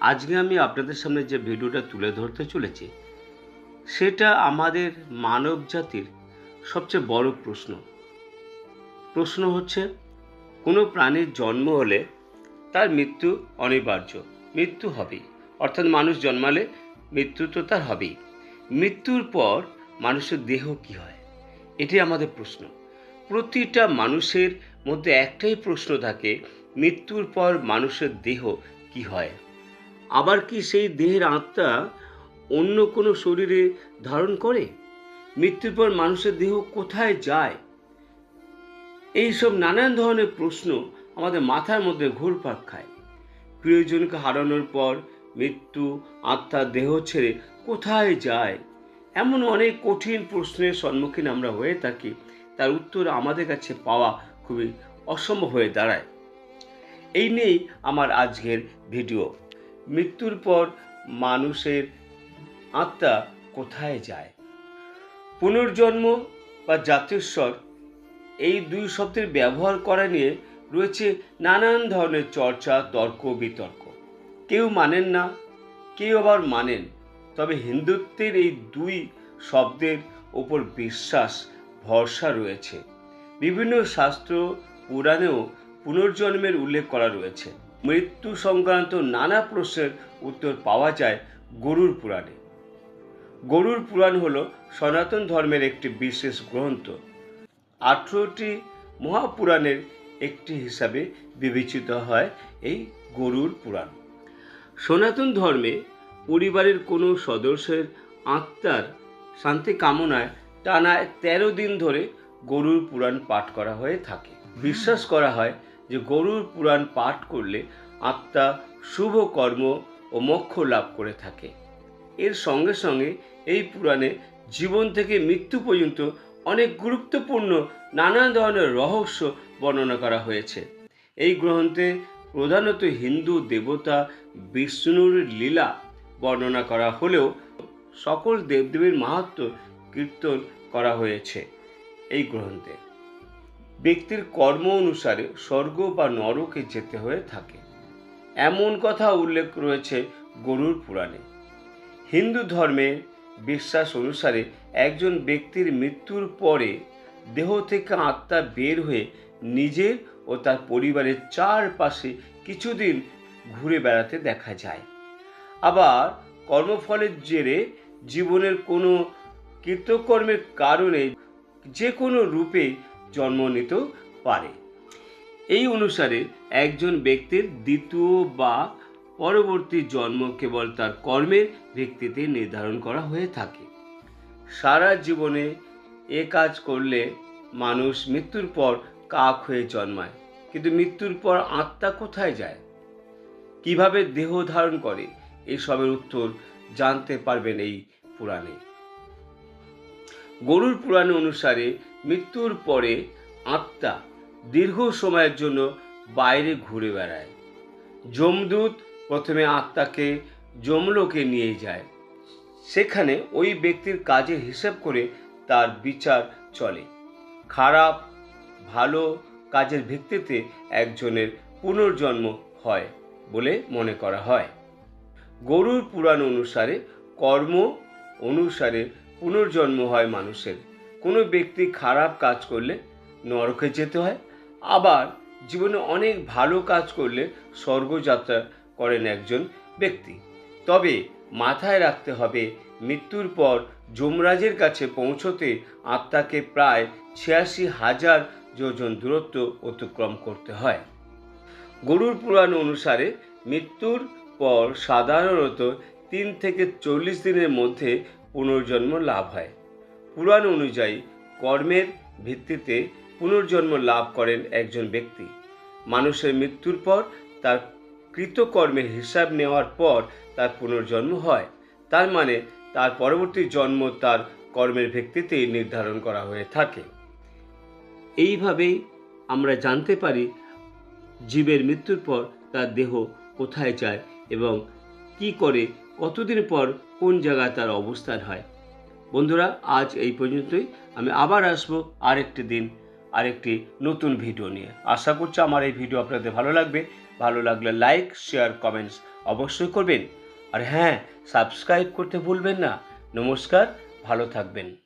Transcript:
আজকে আমি আপনাদের সামনে যে ভিডিওটা তুলে ধরতে চলেছি, সেটা আমাদের মানব জাতির সবচেয়ে বড় প্রশ্ন। প্রশ্ন হচ্ছে, কোনো প্রাণীর জন্ম হলে তার মৃত্যু অনিবার্য, মৃত্যু হবেই। অর্থাৎ মানুষ জন্মালে মৃত্যু তো তার হবেই। মৃত্যুর পর মানুষের দেহ কি হয়? এটি আমাদের প্রশ্ন। প্রতিটা মানুষের মধ্যে একটাই প্রশ্ন থাকে, মৃত্যুর পর মানুষের দেহ কি হয়? আবার কি সেই দেহের আত্মা অন্য কোনো শরীরে ধারণ করে? মৃত্যুর পর মানুষের দেহ কোথায় যায়? এই সব নানান ধরনের প্রশ্ন আমাদের মাথার মধ্যে ঘুরপাক খায়। প্রিয়জনকে হারানোর পর মৃত্যু আত্মার দেহ ছেড়ে কোথায় যায়? এমন অনেক কঠিন প্রশ্নের সম্মুখীন আমরা হয়ে থাকি। তার উত্তর আমাদের কাছে পাওয়া খুবই অসম্ভব হয়ে দাঁড়ায়। এই নিয়েই আমার আজকের ভিডিও। মৃত্যুর পর মানুষের আত্মা কোথায় যায়? পুনর্জন্ম বা জাতীয়স্বর এই দুই শব্দের ব্যবহার করা নিয়ে রয়েছে নানান ধরনের চর্চা, তর্ক, বিতর্ক। কেউ মানেন না, কেউ আবার মানেন। তবে হিন্দুত্বের এই দুই শব্দের ওপর বিশ্বাস, ভরসা রয়েছে। বিভিন্ন শাস্ত্র, পুরাণেও পুনর্জন্মের উল্লেখ করা রয়েছে। মৃত্যু সংক্রান্ত নানা প্রশ্নের উত্তর পাওয়া যায় গরুর পুরাণে। গরুর পুরাণ হল সনাতন ধর্মের একটি বিশেষ গ্রন্থ। আঠেরোটি মহাপুরাণের একটি হিসাবে বিবেচিত হয় এই গরুর পুরাণ। সনাতন ধর্মে পরিবারের কোনো সদস্যের আত্মার শান্তি কামনায় টানা তেরো দিন ধরে গরুর পুরাণ পাঠ করা হয়ে থাকে। বিশ্বাস করা হয় যে গরুর পুরাণ পাঠ করলে আত্মা শুভ কর্ম ও মোক্ষ লাভ করে থাকে। এর সঙ্গে সঙ্গে এই পুরাণে জীবন থেকে মৃত্যু পর্যন্ত অনেক গুরুত্বপূর্ণ নানা ধরনের রহস্য বর্ণনা করা হয়েছে। এই গ্রন্থে প্রধানত হিন্দু দেবতা বিষ্ণুর লীলা বর্ণনা করা হলেও সকল দেবদেবীর মাহাত্ম কীর্তন করা হয়েছে এই গ্রন্থে। ব্যক্তির কর্ম অনুসারে স্বর্গ বা নরকে যেতে হয়ে থাকে। এমন কথা উল্লেখ রয়েছে গরুর পুরাণে। হিন্দু ধর্মে বিশ্বাস অনুসারে একজন ব্যক্তির মৃত্যুর পরে দেহ থেকে আত্মা বের হয়ে নিজের ও তার পরিবারের চারপাশে কিছুদিন ঘুরে বেড়াতে দেখা যায়। আবার কর্মফলের জেরে জীবনের কোনো কৃতকর্মের কারণে যে কোনো রূপে জন্ম নিতেও পারে। এই অনুসারে একজন ব্যক্তির দ্বিতীয় বা পরবর্তী জন্ম কেবল তার কর্মের ভিত্তিতে নির্ধারণ করা হয়ে থাকে। সারা জীবনে এ কাজ করলে মানুষ মৃত্যুর পর কাক হয়ে জন্মায়, কিন্তু মৃত্যুর পর আত্মা কোথায় যায়? কীভাবে দেহ ধারণ করে? এসবের উত্তর জানতে পারবেন এই পুরাণে। গরুর পুরাণ অনুসারে মৃত্যুর পরে আত্মা দীর্ঘ সময়ের জন্য বাইরে ঘুরে বেড়ায়। যমদূত প্রথমে আত্মাকে যমলোকে নিয়ে যায়। সেখানে ওই ব্যক্তির কাজের হিসেব করে তার বিচার চলে। খারাপ, ভালো কাজের ভিত্তিতে একজনের পুনর্জন্ম হয় বলে মনে করা হয়। গরুর পুরাণ অনুসারে কর্ম অনুসারে পুনর্জন্ম হয় মানুষের। কোনো ব্যক্তি খারাপ কাজ করলে নরকে যেতে হয়। আবার জীবনে অনেক ভালো কাজ করলে স্বর্গযাত্রা করেন একজন ব্যক্তি। তবে মাথায় রাখতে হবে, মৃত্যুর পর যমরাজের কাছে পৌঁছতে আত্মাকে প্রায় ছিয়াশি হাজার যোজন দূরত্ব অতিক্রম করতে হয়। গরুর পুরাণ অনুসারে মৃত্যুর পর সাধারণত তিন থেকে চল্লিশ দিনের মধ্যে পুনর্জন্ম লাভ হয়। পুরাণ অনুযায়ী কর্মের ভিত্তিতে পুনর্জন্ম লাভ করেন একজন ব্যক্তি। মানুষের মৃত্যুর পর তার কৃতকর্মের হিসাব নেওয়ার পর তার পুনর্জন্ম হয়। তার মানে তার পরবর্তী জন্ম তার কর্মের ভিত্তিতেই নির্ধারণ করা হয়ে থাকে। এইভাবেই আমরা জানতে পারি জীবের মৃত্যুর পর তার দেহ কোথায় যায় এবং কি করে, কতদিন পর কোন জায়গায় তার অবস্থান হয়। বন্ধুরা, আজ এই পর্যন্তই। আমি আবার আসব আরেকটি দিন, আরেকটি নতুন ভিডিও নিয়ে। আশা করছি আমার এই ভিডিও আপনাদের ভালো লাগবে। ভালো লাগলে লাইক, শেয়ার, কমেন্টস অবশ্যই করবেন। আর হ্যাঁ সাবস্ক্রাইব করতে ভুলবেন না। নমস্কার, ভালো থাকবেন।